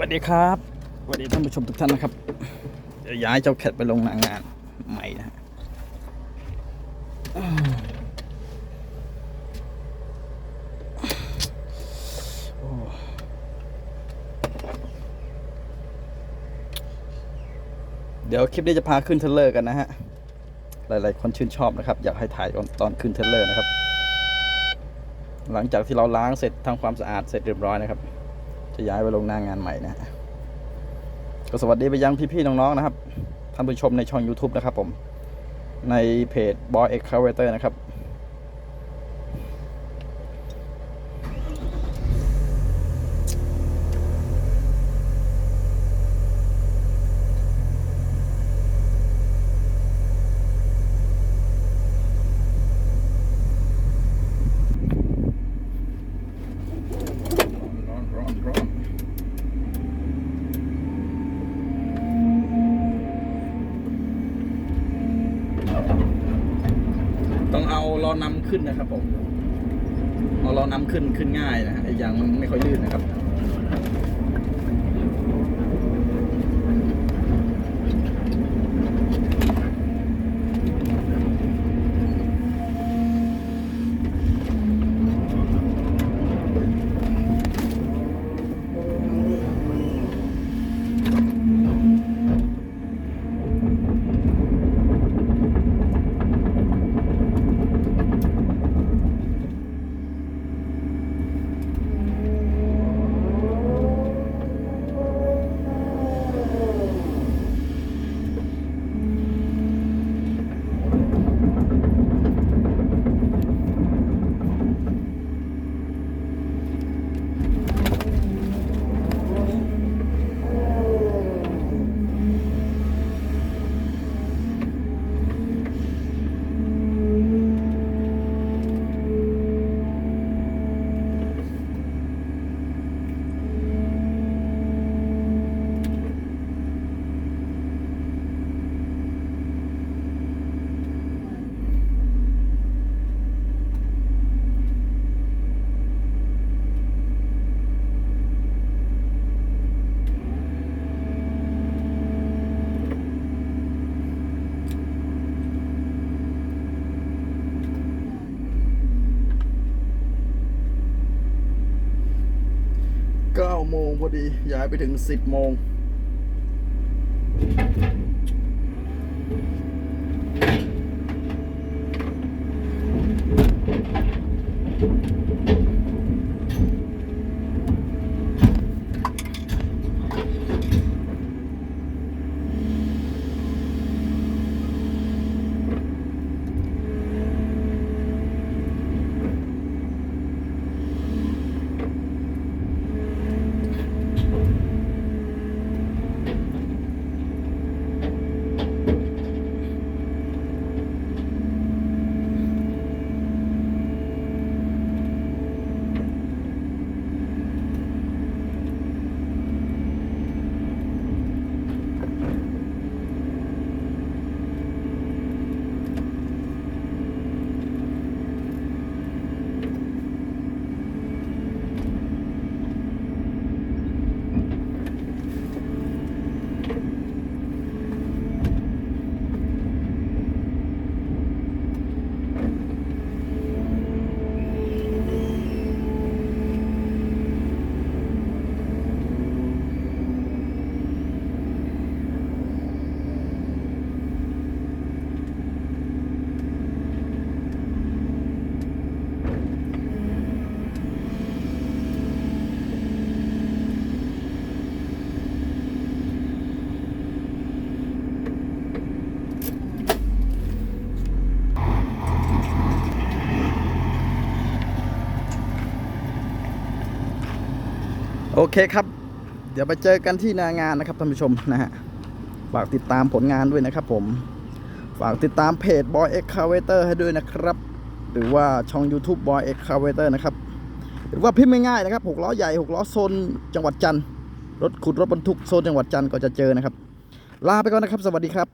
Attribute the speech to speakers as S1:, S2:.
S1: วัสดีครับสวัสดีท่านผู้ชมทุกท่านนะครับจะย้ายเจ้าแคทไปลงนางานใหม่นะฮะเดี๋ยวคลิปนี้จะพาขึ้นเทเลอร์กันนะฮะ หลาย ๆ คนชื่นชอบนะครับ อยากให้ถ่ายตอนตอนขึ้นเทเลอร์นะครับ หลังจากที่เราล้างเสร็จทำความสะอาดเสร็จเรียบร้อยนะครับ จะย้ายไปลงหน้างานใหม่นะฮะก็สวัสดีไปยังพี่ๆน้องๆนะครับท่านผู้ชมในช่อง YouTube นะครับผม ในเพจ Boy Excavator นะครับ ร้อนร้อนร้อนต้องเอา ล้อนำขึ้นนะครับผมเอาล้อนำขึ้นขึ้นง่ายนะฮะไอ้ยางมันไม่ค่อยลื่นนะครับ 9โมงพอดี ย้ายไปถึง 10โมง โอเคครับ เดี๋ยวไปเจอกันที่นางานนะครับท่านผู้ชมนะฮะฝากติดตามผลงานด้วยนะครับผมฝากติดตามเพจ Boy Excavator ให้ด้วยนะครับ หรือว่าช่อง YouTube Boy Excavator นะครับ หรือว่าพิมพ์ง่ายๆนะครับ6ล้อใหญ่6ล้อโซนจังหวัดจันทร์รถขุดรถบรรทุกโซนจังหวัดจันทร์ก็จะเจอนะครับ ลาไปก่อนนะครับ สวัสดีครับ